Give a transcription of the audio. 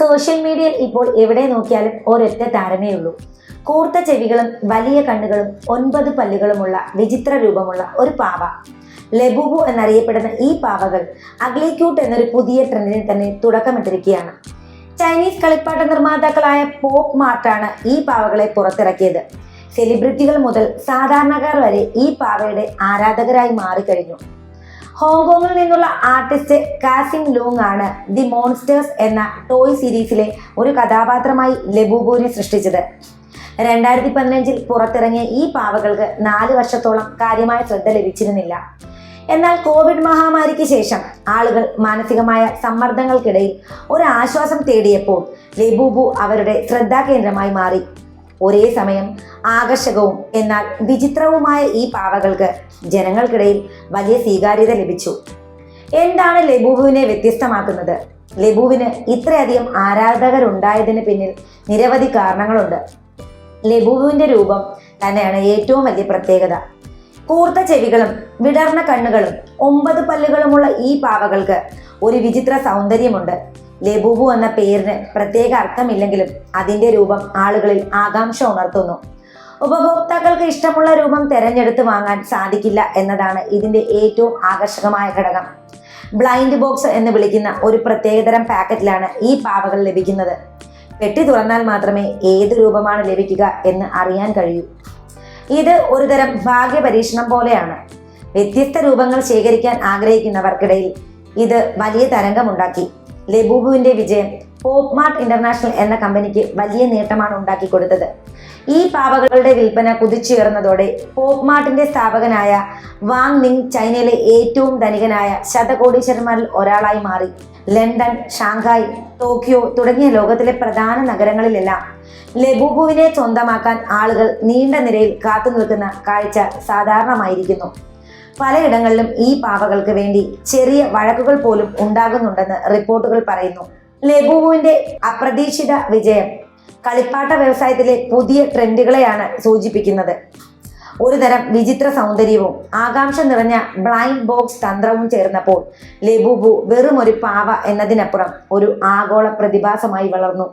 Social മീഡിയയിൽ ഇപ്പോൾ എവിടെ നോക്കിയാലും ഒരൊറ്റ താരമേ ഉള്ളൂ. കൂർത്ത ചെവികളും വലിയ കണ്ണുകളും ഒൻപത് പല്ലുകളുമുള്ള വിചിത്ര രൂപമുള്ള ഒരു പാവ. ലബുബു എന്നറിയപ്പെടുന്ന ഈ പാവകൾ അഗ്ലി ക്യൂട്ട് എന്നൊരു പുതിയ ട്രെൻഡിന് തന്നെ തുടക്കമിട്ടിരിക്കുകയാണ്. ചൈനീസ് കളിപ്പാട്ട നിർമ്മാതാക്കളായ പോപ്പ് മാർട്ടാണ് ഈ പാവകളെ പുറത്തിറക്കിയത്. സെലിബ്രിറ്റികൾ മുതൽ സാധാരണക്കാർ വരെ ഈ പാവയുടെ ആരാധകരായി മാറിക്കഴിഞ്ഞു. ഹോങ്കോങ്ങിൽ നിന്നുള്ള ആർട്ടിസ്റ്റ് കാസിംഗ് ലൂങ് ആണ് ദി മോൺസ്റ്റേഴ്സ് എന്ന ടോയ് സീരീസിലെ ഒരു കഥാപാത്രമായി ലബൂബുവിനെ സൃഷ്ടിച്ചത്. രണ്ടായിരത്തി പതിനഞ്ചിൽ പുറത്തിറങ്ങിയ ഈ പാവകൾക്ക് നാല് വർഷത്തോളം കാര്യമായ ശ്രദ്ധ ലഭിച്ചിരുന്നില്ല. എന്നാൽ കോവിഡ് മഹാമാരിക്ക് ശേഷം ആളുകൾ മാനസികമായ സമ്മർദ്ദങ്ങൾക്കിടയിൽ ഒരു ആശ്വാസം തേടിയപ്പോൾ ലബൂബു അവരുടെ ശ്രദ്ധാകേന്ദ്രമായി മാറി. ഒരേ സമയം ആകർഷകവും എന്നാൽ വിചിത്രവുമായ ഈ പാവകൾക്ക് ജനങ്ങൾക്കിടയിൽ വലിയ സ്വീകാര്യത ലഭിച്ചു. എന്താണ് ലബൂബുവിനെ വ്യത്യസ്തമാക്കുന്നത്? ലബുവിന് ഇത്രയധികം ആരാധകരുണ്ടായതിന് പിന്നിൽ നിരവധി കാരണങ്ങളുണ്ട്. ലബുവിന്റെ രൂപം തന്നെയാണ് ഏറ്റവും വലിയ പ്രത്യേകത. കൂർത്ത ചെവികളും വിടർന്ന കണ്ണുകളും ഒമ്പത് പല്ലുകളുമുള്ള ഈ പാവകൾക്ക് ഒരു വിചിത്ര സൗന്ദര്യമുണ്ട്. ലബൂബു എന്ന പേരിന് പ്രത്യേക അർത്ഥമില്ലെങ്കിലും അതിന്റെ രൂപം ആളുകളിൽ ആകാംക്ഷ ഉണർത്തുന്നു. ഉപഭോക്താക്കൾക്ക് ഇഷ്ടമുള്ള രൂപം തിരഞ്ഞെടുത്ത് വാങ്ങാൻ സാധിക്കില്ല എന്നതാണ് ഇതിന്റെ ഏറ്റവും ആകർഷകമായ ഘടകം. ബ്ലൈൻഡ് ബോക്സ് എന്ന് വിളിക്കുന്ന ഒരു പ്രത്യേകതരം പാക്കറ്റിലാണ് ഈ പാവകൾ ലഭിക്കുന്നത്. പെട്ടി തുറന്നാൽ മാത്രമേ ഏത് രൂപമാണ് ലഭിക്കുക എന്ന് അറിയാൻ കഴിയൂ. ഇത് ഒരുതരം ഭാഗ്യ പരീക്ഷണം പോലെയാണ്. വ്യത്യസ്ത രൂപങ്ങൾ ശേഖരിക്കാൻ ആഗ്രഹിക്കുന്നവർക്കിടയിൽ ഇത് വലിയ തരംഗമുണ്ടാക്കി. ലബൂബുവിന്റെ വിജയം പോപ്പ് മാർട്ട് ഇന്റർനാഷണൽ എന്ന കമ്പനിക്ക് വലിയ നേട്ടമാണ് ഉണ്ടാക്കി കൊടുത്തത്. ഈ പാവകളുടെ വിൽപ്പന കുതിച്ചുയർന്നതോടെ പോപ്പ് മാർട്ടിന്റെ സ്ഥാപകനായ വാങ് നിങ് ചൈനയിലെ ഏറ്റവും ധനികനായ ശതകോടീശ്വരന്മാരിൽ ഒരാളായി മാറി. ലണ്ടൻ ഷാങ്ഹായ് ടോക്കിയോ തുടങ്ങിയ ലോകത്തിലെ പ്രധാന നഗരങ്ങളിലെല്ലാം ലബൂബുവിനെ സ്വന്തമാക്കാൻ ആളുകൾ നീണ്ട നിരയിൽ കാത്തു നിൽക്കുന്ന കാഴ്ച സാധാരണമായിരിക്കുന്നു. പലയിടങ്ങളിലും ഈ പാവകൾക്ക് വേണ്ടി ചെറിയ വഴക്കുകൾ പോലും ഉണ്ടാകുന്നുണ്ടെന്ന് റിപ്പോർട്ടുകൾ പറയുന്നു. ലഘുവിന്റെ അപ്രതീക്ഷിത വിജയം കളിപ്പാട്ട വ്യവസായത്തിലെ പുതിയ ട്രെൻഡുകളെയാണ് സൂചിപ്പിക്കുന്നത്. ഒരുതരം വിചിത്ര സൗന്ദര്യവും ആകാംക്ഷ നിറഞ്ഞ ബ്ലൈൻഡ് ബോക്സ് തന്ത്രവും ചേർന്നപ്പോൾ ലബുബു വെറുമൊരു പാവ എന്നതിനപ്പുറം ഒരു ആഗോള പ്രതിഭാസമായി വളർന്നു.